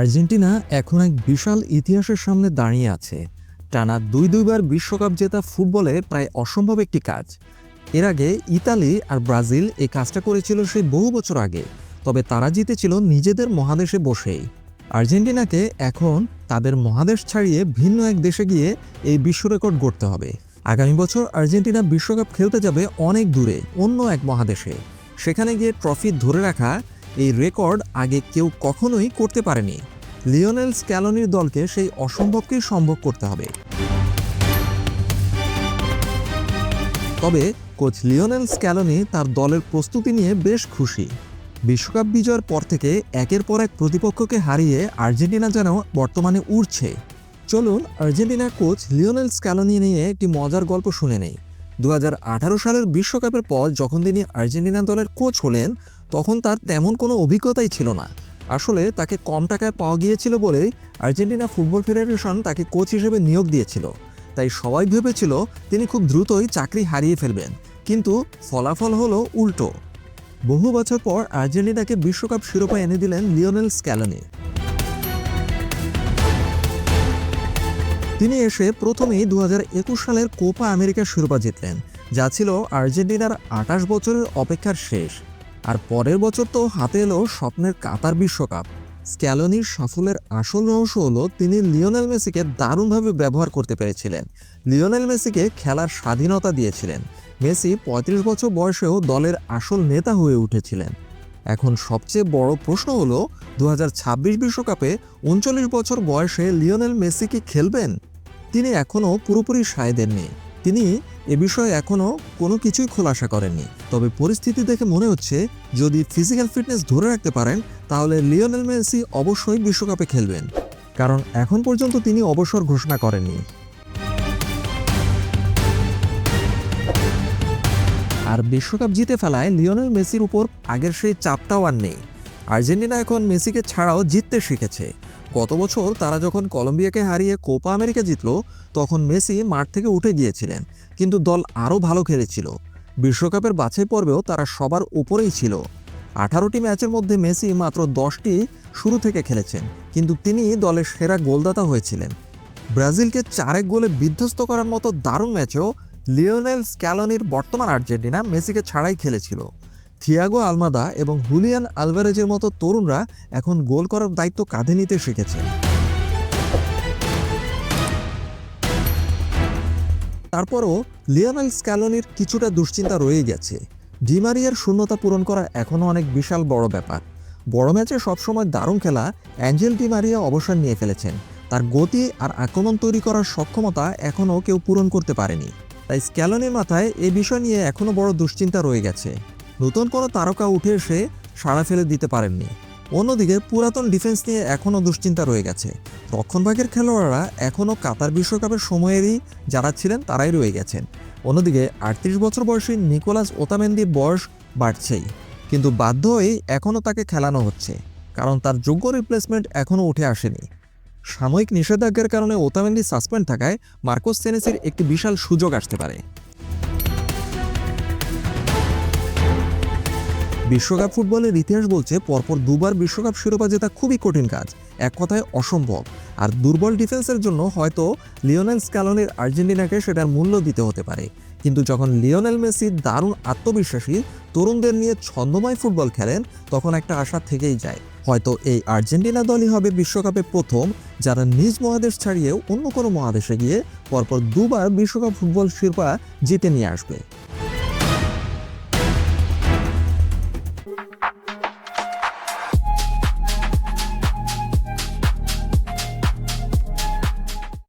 Argentina এখন এক বিশাল ইতিহাসের সামনে দাঁড়িয়ে আছে। টানা দুই দুইবার বিশ্বকাপ জেতা ফুটবলে প্রায় অসম্ভব একটি কাজ। এর আগে ইতালি আর ব্রাজিল এই কাজটা করেছিল সেই বহু বছর আগে, তবে তারা জিতেছিল নিজেদের মহাদেশে বসেই। আর্জেন্টিনাকে এখন তাদের মহাদেশ ছাড়িয়ে ভিন্ন এক দেশে গিয়ে এই বিশ্ব রেকর্ড গড়তে হবে। আগামী বছর আর্জেন্টিনা বিশ্বকাপ খেলতে যাবে অনেক দূরে, অন্য এক মহাদেশে। সেখানে গিয়ে ট্রফি ধরে রাখা এই রেকর্ড আগে কেউ কখনোই করতে পারেনি। লিওনেল স্ক্যালোনির দলকে সেই অসম্ভবকেই সম্ভব করতে হবে। তবে কোচ লিওনেল স্ক্যালোনি তার দলের প্রস্তুতি নিয়ে বেশ খুশি। বিশ্বকাপ বিজয়ের পর থেকে একের পর এক প্রতিপক্ষকে হারিয়ে আর্জেন্টিনা যেন বর্তমানে উড়ছে। চলুন আর্জেন্টিনা কোচ লিওনেল স্ক্যালোনি নিয়ে একটি মজার গল্প শুনে নেই। দু হাজার আঠারো সালের বিশ্বকাপের পর যখন তিনি আর্জেন্টিনা দলের কোচ হলেন তখন তার তেমন কোনো অভিজ্ঞতাই ছিল না। আসলে তাকে কম টাকায় পাওয়া গিয়েছিল বলেই আর্জেন্টিনা ফুটবল ফেডারেশন তাকে কোচ হিসেবে নিয়োগ দিয়েছিল। তাই সবাই ভেবেছিল তিনি খুব দ্রুতই চাকরি হারিয়ে ফেলবেন। কিন্তু ফলাফল হলো উল্টো। বহু বছর পর আর্জেন্টিনাকে বিশ্বকাপ শিরোপা এনে দিলেন লিওনেল স্ক্যালোনি। তিনি এসে প্রথমেই দু হাজার একুশ সালের কোপা আমেরিকার শিরোপা জিতলেন, যা ছিল আর্জেন্টিনার আঠাশ বছরের অপেক্ষার শেষ। আর পরের বছর তো হাতে এলো স্বপ্নের কাতার বিশ্বকাপ। স্ক্যালোনির সাফল্যের আসল রহস্য হলো তিনি লিওনেল মেসিকে দারুণভাবে ব্যবহার করতে পেরেছিলেন। লিওনেল মেসিকে খেলার স্বাধীনতা দিয়েছিলেন। মেসি পঁয়ত্রিশ বছর বয়সেও দলের আসল নেতা হয়ে উঠেছিলেন। এখন সবচেয়ে বড় প্রশ্ন হলো, দু বিশ্বকাপে উনচল্লিশ বছর বয়সে লিওনেল মেসি কি খেলবেন? তিনি এখনও পুরোপুরি সায় দেননি। তিনি এ বিষয়ে এখনও কোনো কিছুই খোলাসা করেননি। তবে পরিস্থিতি দেখে মনে হচ্ছে যদি ফিজিক্যাল ফিটনেস ধরে রাখতে পারেন, তাহলে লিওনেল মেসি অবশ্যই বিশ্বকাপে খেলবেন। কারণ এখন পর্যন্ত তিনি অবসর ঘোষণা করেননি। আর বিশ্বকাপ জিতে ফেলায় লিওনেল মেসির উপর আগের সেই চাপটাও আর নেই। আর্জেন্টিনা এখন মেসিকে ছাড়াও জিততে শিখেছে। গত বছর তারা যখন কলম্বিয়াকে হারিয়ে কোপা আমেরিকা জিতল, তখন মেসি মাঠ থেকে উঠে গিয়েছিলেন। কিন্তু দল আরও ভালো খেলেছিল। বিশ্বকাপের বাছাই পর্বেও তারা সবার উপরেই ছিল। আঠারোটি ম্যাচের মধ্যে মেসি মাত্র দশটি শুরু থেকে খেলেছেন, কিন্তু তিনি দলের সেরা গোলদাতা হয়েছিলেন। ব্রাজিলকে চারেক গোলে বিধ্বস্ত করার মতো দারুণ ম্যাচেও লিওনেল স্ক্যালোনির বর্তমান আর্জেন্টিনা মেসিকে ছাড়াই খেলেছিল। থিয়াগো আলমাদা এবং হুলিয়ান আলভারেজের মতো তরুণরা এখন গোল করার দায়িত্ব কাঁধে নিতে শিখেছে। তারপরও লিওনেল স্ক্যালোনির কিছুটা দুশ্চিন্তা রয়ে গেছে। ডিমারিয়ার শূন্যতা পূরণ করা এখনও অনেক বিশাল বড় ব্যাপার। বড় ম্যাচে সবসময় দারুণ খেলা অ্যাঞ্জেল ডিমারিয়া অবসর নিয়ে ফেলেছেন। তার গতি আর আক্রমণ তৈরি করার সক্ষমতা এখনও কেউ পূরণ করতে পারেনি। তাই স্ক্যালনের মাথায় এই বিষয় নিয়ে এখনও বড় দুশ্চিন্তা রয়ে গেছে। নতুন কোনো তারকা উঠে এসে সাড়া ফেলে দিতে পারেননি। অন্যদিকে পুরাতন ডিফেন্স নিয়ে এখনও দুশ্চিন্তা রয়ে গেছে। রক্ষণভাগের খেলোয়াড়রা এখনও কাতার বিশ্বকাপের সময়েরই যারা ছিলেন তারাই রয়ে গেছেন। অন্যদিকে আটত্রিশ বছর বয়সী নিকোলাস ওতামেন্দির বয়স বাড়ছেই, কিন্তু বাধ্য হয়ে এখনও তাকে খেলানো হচ্ছে, কারণ তার যোগ্য রিপ্লেসমেন্ট এখনও উঠে আসেনি। সাময়িক নিষেধাজ্ঞার কারণে ওতামেন্দি সাসপেন্ড থাকায় মার্কোস সেনেসের একটি বিশাল সুযোগ আসতে পারে। বিশ্বকাপ ফুটবলের ইতিহাস বলছে পরপর দুবার বিশ্বকাপ শিরোপা জেতা খুবই কঠিন কাজ। এক কথায় অসম্ভব। আর দুর্বল ডিফেন্সের জন্য হয়তো লিওনেল স্ক্যালনের আর্জেন্টিনাকে সেটার মূল্য দিতে হতে পারে। কিন্তু যখন লিওনেল মেসি দারুণ আত্মবিশ্বাসী তরুণদের নিয়ে ছন্দময় ফুটবল খেলেন, তখন একটা আশা থেকেই যায়। হয়তো এই আর্জেন্টিনা দলই হবে বিশ্বকাপে প্রথম, যারা নিজ মহাদেশ ছাড়িয়ে অন্য কোনো মহাদেশে গিয়ে পরপর দুবার বিশ্বকাপ ফুটবল শিরোপা জিতে নিয়ে আসবে।